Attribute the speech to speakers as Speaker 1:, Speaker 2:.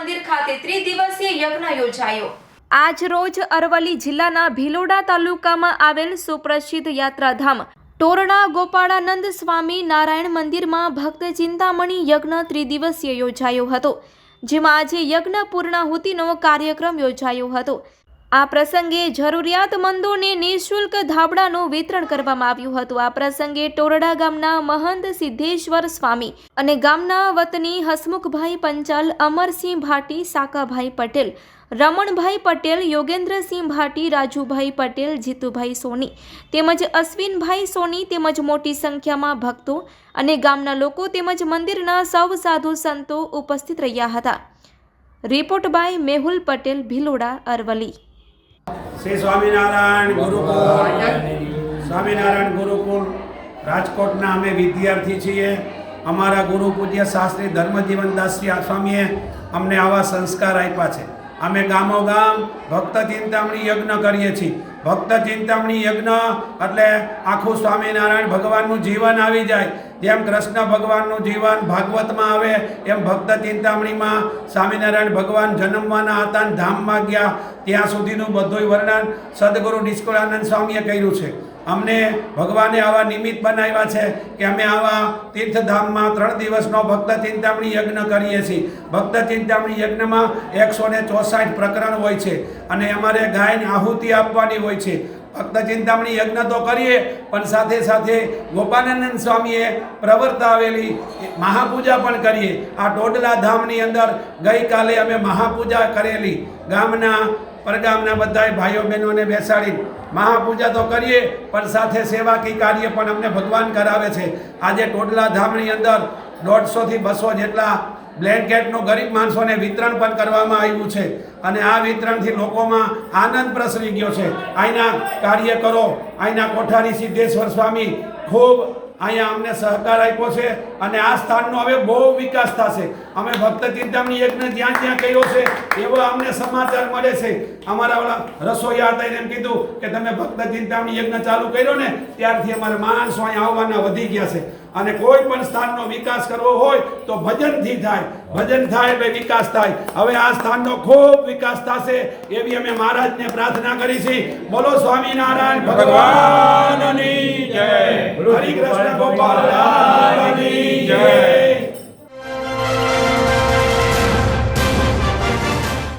Speaker 1: મંદિર ખાતે ત્રિદિવસીય યજ્ઞ યોજાયો. આજ રોજ અરવલ્લી જિલ્લાના ભિલોડા તાલુકામાં આવેલ સુપ્રસિદ્ધ યાત્રાધામ ટોરણા ગોપાળાનંદ સ્વામી નારાયણ મંદિરમાં ભક્ત ચિંતામણી યજ્ઞ ત્રિદિવસીય યોજાયો હતો, જેમાં આજે યજ્ઞ પૂર્ણાહુતિનો કાર્યક્રમ યોજાયો હતો. આ પ્રસંગે જરૂરિયાતમંદોને નિઃશુલ્ક ધાબળાનું વિતરણ કરવામાં આવ્યું હતું. આ પ્રસંગે ટોરડા ગામના મહંત સિદ્ધેશ્વર સ્વામી અને ગામના વતની હસમુખભાઈ પંચાલ, અમરસિંહ ભાટી, સાકાભાઈ પટેલ, રમણભાઈ પટેલ, યોગેન્દ્રસિંહ ભાટી, રાજુભાઈ પટેલ, જીતુભાઈ સોની તેમજ અશ્વિનભાઈ સોની તેમજ મોટી સંખ્યામાં ભક્તો અને ગામના લોકો તેમજ મંદિરના સૌ સાધુ સંતો ઉપસ્થિત રહ્યા હતા. Report by Mehul Patel, Bhiloda Aravalli
Speaker 2: Shri Swaminarayan Gurukul. Swaminarayan Gurukul રાજકોટના અમે વિદ્યાર્થી છીએ. અમારા ગુરુ પૂજ્ય શાસ્ત્રી ધર્મજીવનદાસ શ્રી સ્વામીએ અમને આવા સંસ્કાર આપ્યા છે. અમે ગામો ગામ ભક્ત ચિંતામણી યજ્ઞ કરીએ છીએ. ભક્ત ચિંતામણી યજ્ઞ, એટલે આખું સ્વામિનારાયણ ભગવાનનું જીવન આવી જાય. જેમ કૃષ્ણ ભગવાનનું જીવન ભાગવતમાં આવે, એમ ભક્ત ચિંતામણીમાં સ્વામિનારાયણ ભગવાન જન્મવાના હતા ધામમાં ગયા, ત્યાં સુધીનું બધું વર્ણન સદગુરુ નિષ્કુળાનંદ સ્વામીએ કર્યું છે. અમને ભગવાને આવા નિમિત્ત બનાવ્યા છે કે અમે આવા તીર્થધામમાં ત્રણ દિવસનો ભક્ત ચિંતામણી યજ્ઞ કરીએ છીએ. ભક્ત ચિંતામણી યજ્ઞમાં એકસો ને ચોસાઠ પ્રકરણ હોય છે અને અમારે ગાયને આહુતિ આપવાની હોય છે. ભક્ત ચિંતામણી યજ્ઞ તો કરીએ, પણ સાથે સાથે ગોપાનંદ સ્વામીએ પ્રવર્તાવેલી મહાપૂજા પણ કરીએ. આ ટોડલા ધામની અંદર ગઈકાલે અમે મહાપૂજા કરેલી. ગામના, પરગામના બધાય ભાઈઓ બહેનોને બેસાડી મહાપૂજા તો કરીએ, પણ સાથે સેવાકી કાર્ય પણ અમને ભગવાન કરાવે છે. આજે ટોડલા ધામની અંદર દોઢસોથી બસો જેટલા બ્લેન્કેટનું ગરીબ માણસોને વિતરણ પણ કરવામાં આવ્યું છે. અને આ વિતરણથી લોકોમાં આનંદ પ્રસરી ગયો છે. અહીંના કાર્યકરો અહીંના કોઠારી સિદ્ધેશ્વર સ્વામી ખૂબ અહીંયા અમને સહકાર આપ્યો છે અને આ સ્થાનનો હવે બહુ વિકાસ થશે. અમે ભક્ત ચિંતામણી યજ્ઞ જ્યાં જ્યાં કર્યો છે, એવો અમને સમાચાર મળે છે. અમારા ઓલા રસોઈયા હતા એમ કીધું કે તમે ભક્ત ચિંતામણી યજ્ઞ ચાલુ કર્યો ને, ત્યારથી અમારા માણસો અહીંયા આવવાના વધી ગયા છે. અને કોઈ પણ સ્થાનનો વિકાસ કરવો હોય તો ભજનથી થાય. ભજન થાય એટલે વિકાસ થાય. હવે આ સ્થાનનો ખૂબ વિકાસ થશે એવી અમે મહારાજને પ્રાર્થના કરી છે. બોલો સ્વામિનારાયણ ભગવાનની જય. હરિ કૃષ્ણ ગોપાલની જય